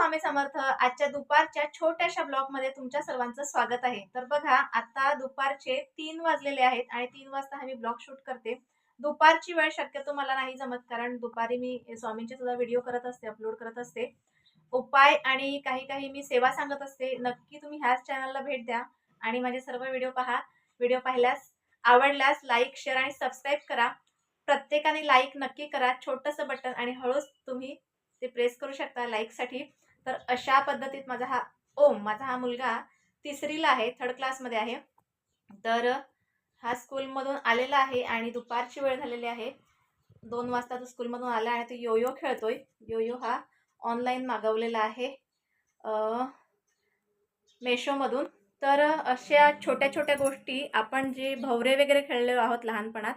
स्वामी समर्थ आजच्या दुपारच्या छोट्याशा ब्लॉगमध्ये तुमच्या सर्वांचं स्वागत आहे. तर बघा आता दुपारचे तीन वाजलेले आहेत आणि तीन वाजता हा मी ब्लॉग शूट करते. दुपारची वेळ शक्यतो मला नाही जमत कारण दुपारी मी स्वामींचे सुद्धा व्हिडिओ करत असते अपलोड करत असते. उपाय आणि काही काही मी सेवा सांगत असते. नक्की तुम्ही ह्याच चॅनलला भेट द्या आणि माझे सर्व व्हिडिओ पहा. व्हिडिओ पाहिल्यास आवडल्यास लाईक शेअर आणि सबस्क्राईब करा. प्रत्येकाने लाईक नक्की करा. छोटंसं बटन आणि हळूच तुम्ही ते प्रेस करू शकता लाईकसाठी. तर अशा पद्धतीत माझा हा ओम माझा हा मुलगा तिसरीला आहे थर्ड क्लासमध्ये आहे. तर हा स्कूलमधून आलेला आहे आणि दुपारची वेळ झालेली आहे. दोन वाजता तो स्कूलमधून आला आणि तो योयो खेळतोय. योयो हा ऑनलाईन मागवलेला आहे मेशोमधून. तर अशा छोट्या छोट्या गोष्टी आपण जे भवरे वगैरे खेळलेलो आहोत लहानपणात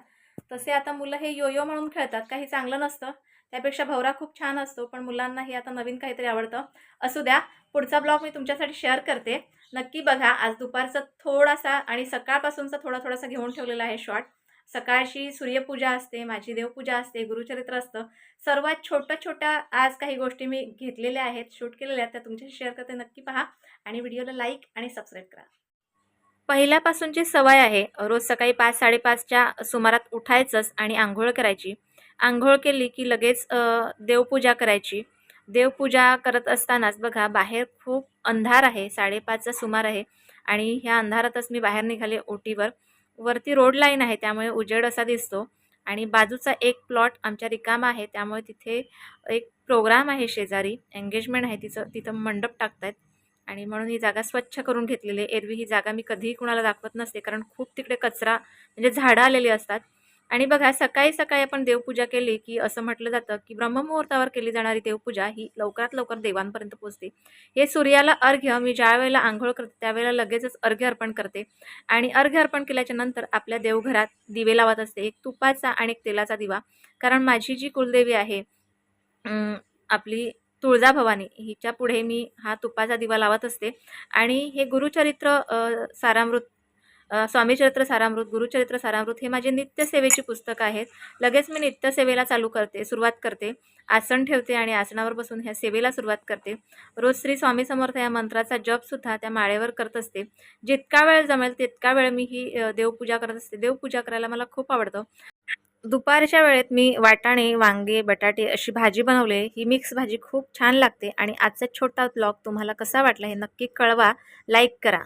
तसे आता मुलं हे योयो म्हणून खेळतात. काही चांगलं नसतं. त्यापेक्षा भवरा खूप छान असतो पण मुलांना हे आता नवीन काहीतरी आवडतं. असू द्या पुढचा ब्लॉग मी तुमच्यासाठी शेअर करते. नक्की बघा आज दुपारचा थोडासा आणि सकाळपासूनचा थोडा थोडासा घेऊन ठेवलेला आहे शॉर्ट सकाळची सूर्यपूजा असते माझी देवपूजा असते गुरुचरित्र असतं. सर्वात छोट्या छोट्या आज काही गोष्टी मी घेतलेल्या आहेत शूट केलेल्या आहेत त्या तुमच्याशी शेअर करते. नक्की पहा आणि व्हिडिओला लाईक आणि सबस्क्राईब करा. पहिल्यापासूनची सवय आहे रोज सकाळी पाच साडेपाचच्या सुमारात उठायचंच आणि आंघोळ करायची. आंघोळ केली की लगेच देवपूजा करायची. देवपूजा करत असतानाच बघा बाहेर खूप अंधार आहे साडेपाचचा सुमार आहे आणि ह्या अंधारातच मी बाहेर निघाले ओटीवर. वरती रोड लाईन आहे त्यामुळे उजेड असा दिसतो आणि बाजूचा एक प्लॉट आमच्या रिकामा आहे त्यामुळे तिथे एक प्रोग्राम आहे शेजारी एंगेजमेंट आहे तिचं तिथं मंडप टाकतायत आणि म्हणून ही जागा स्वच्छ करून घेतलेली आहे. एरवी ही जागा मी कधीही कुणाला दाखवत नसते कारण खूप तिकडे कचरा म्हणजे झाडं आलेली असतात. आणि बघा सकाळी सकाळी आपण देवपूजा केली की असं म्हटलं जातं की ब्रह्ममुहूर्तावर केली जाणारी देवपूजा ही लवकरात लवकर देवांपर्यंत पोचते हे सूर्याला अर्घ्य मी ज्या वेळेला आंघोळ करते त्यावेळेला लगेचच अर्घ्य अर्पण करते. आणि अर्घ्य अर्पण केल्याच्यानंतर आपल्या देवघरात दिवे लावत असते एक तुपाचा आणि एक तेलाचा दिवा. कारण माझी जी कुलदेवी आहे आपली तुळजाभवानी हिच्या पुढे मी हा तुपाचा दिवा लावत असते. आणि हे गुरुचरित्र सारामृत स्वामीचरित्र सारामृत गुरुचरित्र सारामृत हे माझे नित्यसेवेची पुस्तकं आहेत. लगेच मी नित्यसेवेला चालू करते सुरुवात करते. आसन ठेवते आणि आसनावर बसून ह्या सेवेला सुरुवात करते. रोज श्री स्वामी समर्थ या मंत्राचा जपसुद्धा त्या माळेवर करत असते. जितका वेळ जमेल तितका वेळ मी ही देवपूजा करत असते. देवपूजा करायला मला खूप आवडतं. दुपारच्या वेळेत मी वाटाणे वांगे बटाटे अशी भाजी बनवले. ही मिक्स भाजी खूप छान लागते. आणि आजचा छोटा ब्लॉग तुम्हाला कसा वाटला हे नक्की कळवा. लाईक करा.